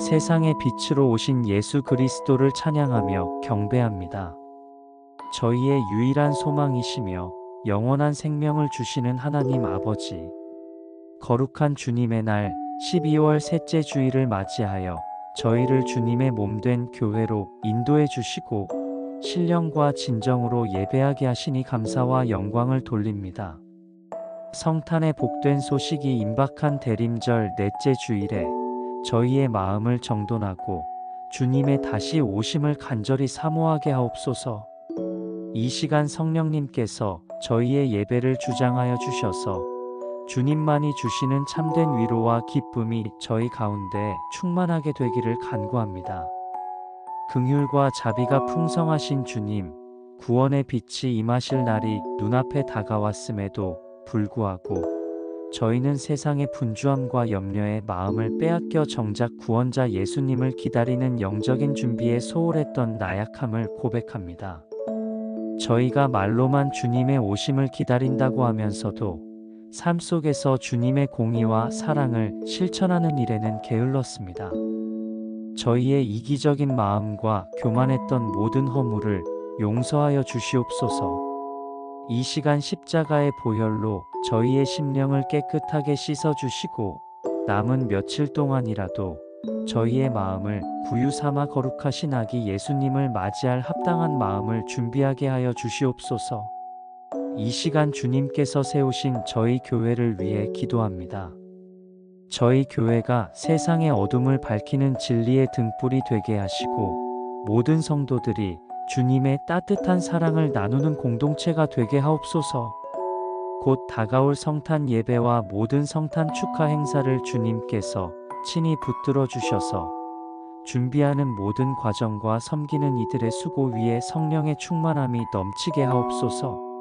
세상의 빛으로 오신 예수 그리스도를 찬양하며 경배합니다. 저희의 유일한 소망이시며 영원한 생명을 주시는 하나님 아버지. 거룩한 주님의 날 12월 셋째 주일을 맞이하여 저희를 주님의 몸된 교회로 인도해 주시고 신령과 진정으로 예배하게 하시니 감사와 영광을 돌립니다. 성탄의 복된 소식이 임박한 대림절 넷째 주일에 저희의 마음을 정돈하고 주님의 다시 오심을 간절히 사모하게 하옵소서. 이 시간 성령님께서 저희의 예배를 주장하여 주셔서 주님만이 주시는 참된 위로와 기쁨이 저희 가운데 충만하게 되기를 간구합니다. 긍휼과 자비가 풍성하신 주님, 구원의 빛이 임하실 날이 눈앞에 다가왔음에도 불구하고 저희는 세상의 분주함과 염려에 마음을 빼앗겨 정작 구원자 예수님을 기다리는 영적인 준비에 소홀했던 나약함을 고백합니다. 저희가 말로만 주님의 오심을 기다린다고 하면서도 삶 속에서 주님의 공의와 사랑을 실천하는 일에는 게을렀습니다. 저희의 이기적인 마음과 교만했던 모든 허물을 용서하여 주시옵소서. 이 시간 십자가의 보혈로 저희의 심령을 깨끗하게 씻어 주시고 남은 며칠 동안이라도 저희의 마음을 구유 삼아 거룩하신 아기 예수님을 맞이할 합당한 마음을 준비하게 하여 주시옵소서. 이 시간 주님께서 세우신 저희 교회를 위해 기도합니다. 저희 교회가 세상의 어둠을 밝히는 진리의 등불이 되게 하시고 모든 성도들이 주님의 따뜻한 사랑을 나누는 공동체가 되게 하옵소서. 곧 다가올 성탄 예배와 모든 성탄 축하 행사를 주님께서 친히 붙들어 주셔서 준비하는 모든 과정과 섬기는 이들의 수고 위에 성령의 충만함이 넘치게 하옵소서.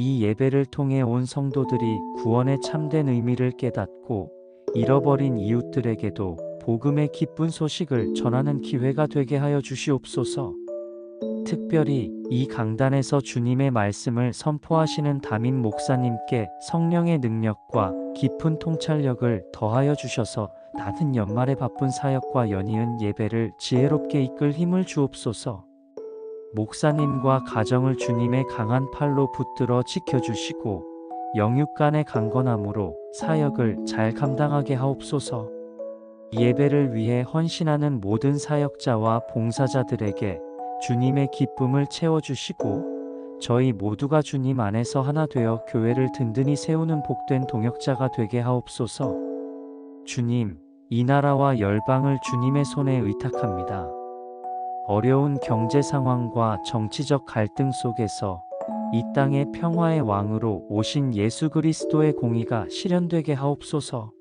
이 예배를 통해 온 성도들이 구원의 참된 의미를 깨닫고 잃어버린 이웃들에게도 복음의 기쁜 소식을 전하는 기회가 되게 하여 주시옵소서. 특별히 이 강단에서 주님의 말씀을 선포하시는 담임 목사님께 성령의 능력과 깊은 통찰력을 더하여 주셔서 낮은 연말의 바쁜 사역과 연이은 예배를 지혜롭게 이끌 힘을 주옵소서. 목사님과 가정을 주님의 강한 팔로 붙들어 지켜주시고 영육 간의 강건함으로 사역을 잘 감당하게 하옵소서. 예배를 위해 헌신하는 모든 사역자와 봉사자들에게 주님의 기쁨을 채워주시고 저희 모두가 주님 안에서 하나 되어 교회를 든든히 세우는 복된 동역자가 되게 하옵소서. 주님, 이 나라와 열방을 주님의 손에 의탁합니다. 어려운 경제 상황과 정치적 갈등 속에서 이 땅의 평화의 왕으로 오신 예수 그리스도의 공의가 실현되게 하옵소서.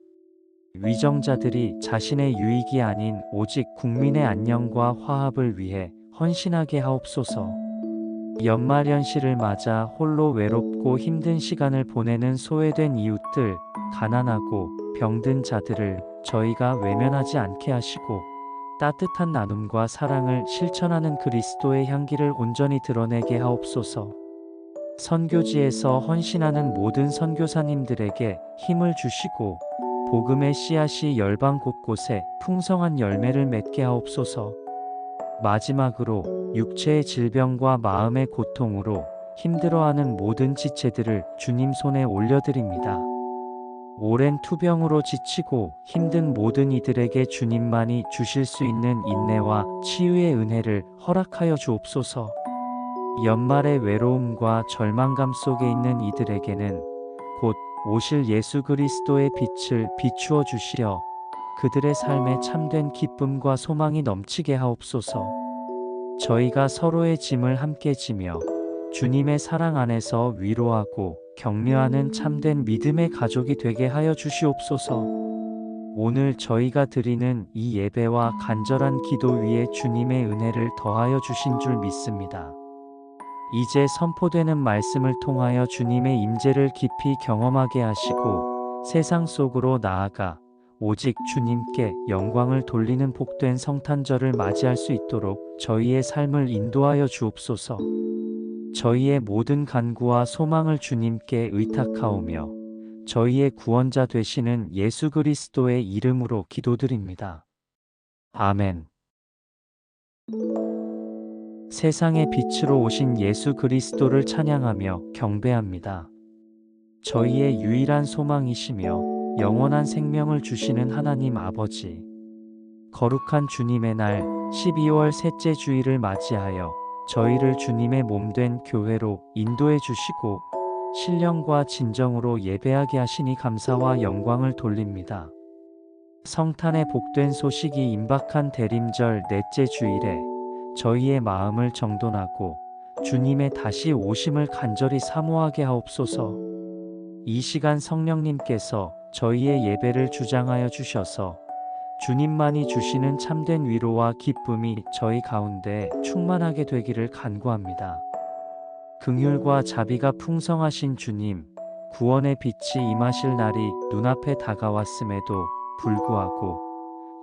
위정자들이 자신의 유익이 아닌 오직 국민의 안녕과 화합을 위해 헌신하게 하옵소서. 연말 연시를 맞아 홀로 외롭고 힘든 시간을 보내는 소외된 이웃들, 가난하고 병든 자들을 저희가 외면하지 않게 하시고 따뜻한 나눔과 사랑을 실천하는 그리스도의 향기를 온전히 드러내게 하옵소서. 선교지에서 헌신하는 모든 선교사님들에게 힘을 주시고 복음의 씨앗이 열방 곳곳에 풍성한 열매를 맺게 하옵소서. 마지막으로 육체의 질병과 마음의 고통으로 힘들어하는 모든 지체들을 주님 손에 올려드립니다. 오랜 투병으로 지치고 힘든 모든 이들에게 주님만이 주실 수 있는 인내와 치유의 은혜를 허락하여 주옵소서. 연말의 외로움과 절망감 속에 있는 이들에게는 곧 오실 예수 그리스도의 빛을 비추어 주시려 그들의 삶에 참된 기쁨과 소망이 넘치게 하옵소서. 저희가 서로의 짐을 함께 지며 주님의 사랑 안에서 위로하고 격려하는 참된 믿음의 가족이 되게 하여 주시옵소서. 오늘 저희가 드리는 이 예배와 간절한 기도 위에 주님의 은혜를 더하여 주신 줄 믿습니다. 이제 선포되는 말씀을 통하여 주님의 임재를 깊이 경험하게 하시고 세상 속으로 나아가 오직 주님께 영광을 돌리는 복된 성탄절을 맞이할 수 있도록 저희의 삶을 인도하여 주옵소서. 저희의 모든 간구와 소망을 주님께 의탁하오며 저희의 구원자 되시는 예수 그리스도의 이름으로 기도드립니다. 아멘. 세상의 빛으로 오신 예수 그리스도를 찬양하며 경배합니다. 저희의 유일한 소망이시며 영원한 생명을 주시는 하나님 아버지. 거룩한 주님의 날 12월 셋째 주일을 맞이하여 저희를 주님의 몸된 교회로 인도해 주시고 신령과 진정으로 예배하게 하시니 감사와 영광을 돌립니다. 성탄의 복된 소식이 임박한 대림절 넷째 주일에 저희의 마음을 정돈하고 주님의 다시 오심을 간절히 사모하게 하옵소서. 이 시간 성령님께서 저희의 예배를 주장하여 주셔서 주님만이 주시는 참된 위로와 기쁨이 저희 가운데 충만하게 되기를 간구합니다. 긍휼과 자비가 풍성하신 주님, 구원의 빛이 임하실 날이 눈앞에 다가왔음에도 불구하고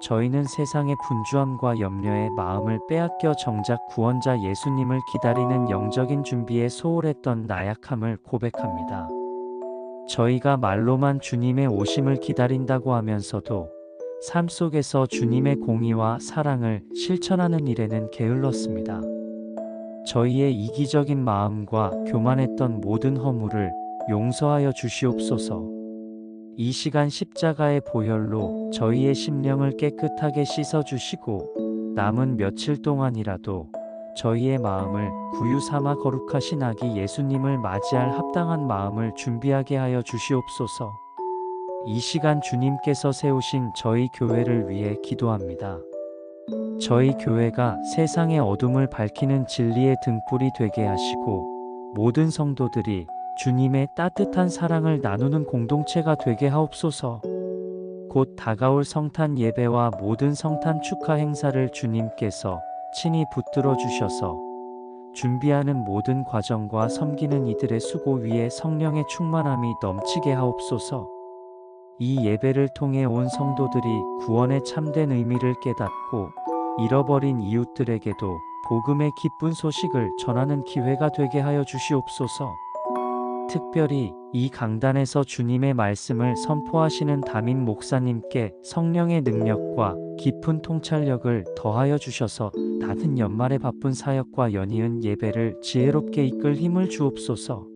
저희는 세상의 분주함과 염려에 마음을 빼앗겨 정작 구원자 예수님을 기다리는 영적인 준비에 소홀했던 나약함을 고백합니다. 저희가 말로만 주님의 오심을 기다린다고 하면서도 삶 속에서 주님의 공의와 사랑을 실천하는 일에는 게을렀습니다. 저희의 이기적인 마음과 교만했던 모든 허물을 용서하여 주시옵소서. 이 시간 십자가의 보혈로 저희의 심령을 깨끗하게 씻어 주시고 남은 며칠 동안이라도 저희의 마음을 구유 삼아 거룩하신 아기 예수님을 맞이할 합당한 마음을 준비하게 하여 주시옵소서. 이 시간 주님께서 세우신 저희 교회를 위해 기도합니다. 저희 교회가 세상의 어둠을 밝히는 진리의 등불이 되게 하시고 모든 성도들이 주님의 따뜻한 사랑을 나누는 공동체가 되게 하옵소서. 곧 다가올 성탄 예배와 모든 성탄 축하 행사를 주님께서 친히 붙들어 주셔서 준비하는 모든 과정과 섬기는 이들의 수고 위에 성령의 충만함이 넘치게 하옵소서. 이 예배를 통해 온 성도들이 구원의 참된 의미를 깨닫고 잃어버린 이웃들에게도 복음의 기쁜 소식을 전하는 기회가 되게 하여 주시옵소서. 특별히 이 강단에서 주님의 말씀을 선포하시는 담임 목사님께 성령의 능력과 깊은 통찰력을 더하여 주셔서 낮은 연말의 바쁜 사역과 연이은 예배를 지혜롭게 이끌 힘을 주옵소서.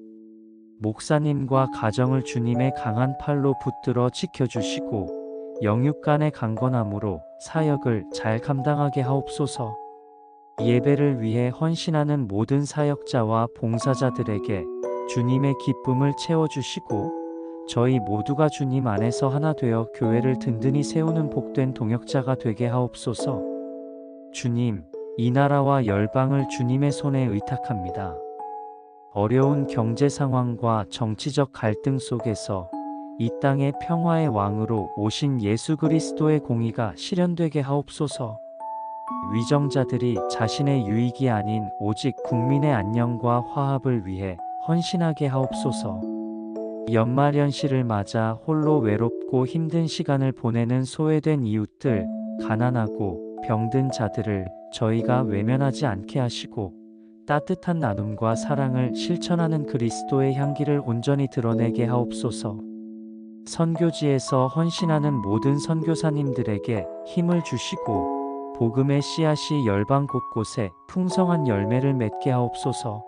목사님과 가정을 주님의 강한 팔로 붙들어 지켜주시고 영육 간의 강건함으로 사역을 잘 감당하게 하옵소서. 예배를 위해 헌신하는 모든 사역자와 봉사자들에게 주님의 기쁨을 채워주시고 저희 모두가 주님 안에서 하나 되어 교회를 든든히 세우는 복된 동역자가 되게 하옵소서. 주님, 이 나라와 열방을 주님의 손에 의탁합니다. 어려운 경제 상황과 정치적 갈등 속에서 이 땅의 평화의 왕으로 오신 예수 그리스도의 공의가 실현되게 하옵소서. 위정자들이 자신의 유익이 아닌 오직 국민의 안녕과 화합을 위해 헌신하게 하옵소서. 연말연시를 맞아 홀로 외롭고 힘든 시간을 보내는 소외된 이웃들, 가난하고 병든 자들을 저희가 외면하지 않게 하시고 따뜻한 나눔과 사랑을 실천하는 그리스도의 향기를 온전히 드러내게 하옵소서. 선교지에서 헌신하는 모든 선교사님들에게 힘을 주시고 복음의 씨앗이 열방 곳곳에 풍성한 열매를 맺게 하옵소서.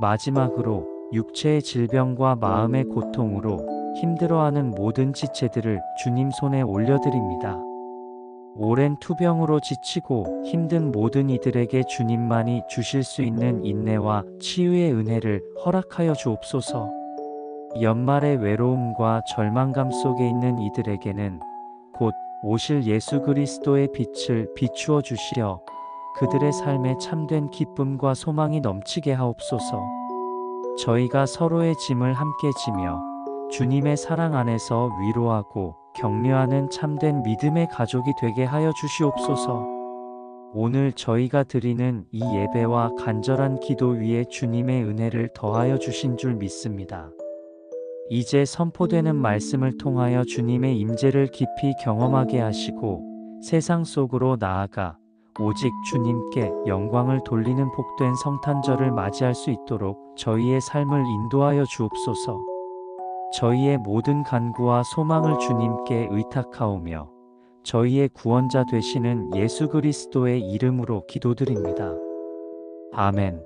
마지막으로 육체의 질병과 마음의 고통으로 힘들어하는 모든 지체들을 주님 손에 올려드립니다. 오랜 투병으로 지치고 힘든 모든 이들에게 주님만이 주실 수 있는 인내와 치유의 은혜를 허락하여 주옵소서. 연말의 외로움과 절망감 속에 있는 이들에게는 곧 오실 예수 그리스도의 빛을 비추어 주시려 그들의 삶에 참된 기쁨과 소망이 넘치게 하옵소서. 저희가 서로의 짐을 함께 지며 주님의 사랑 안에서 위로하고 격려하는 참된 믿음의 가족이 되게 하여 주시옵소서. 오늘 저희가 드리는 이 예배와 간절한 기도 위에 주님의 은혜를 더하여 주신 줄 믿습니다. 이제 선포되는 말씀을 통하여 주님의 임재를 깊이 경험하게 하시고 세상 속으로 나아가 오직 주님께 영광을 돌리는 복된 성탄절을 맞이할 수 있도록 저희의 삶을 인도하여 주옵소서. 저희의 모든 간구와 소망을 주님께 의탁하오며 저희의 구원자 되시는 예수 그리스도의 이름으로 기도드립니다. 아멘.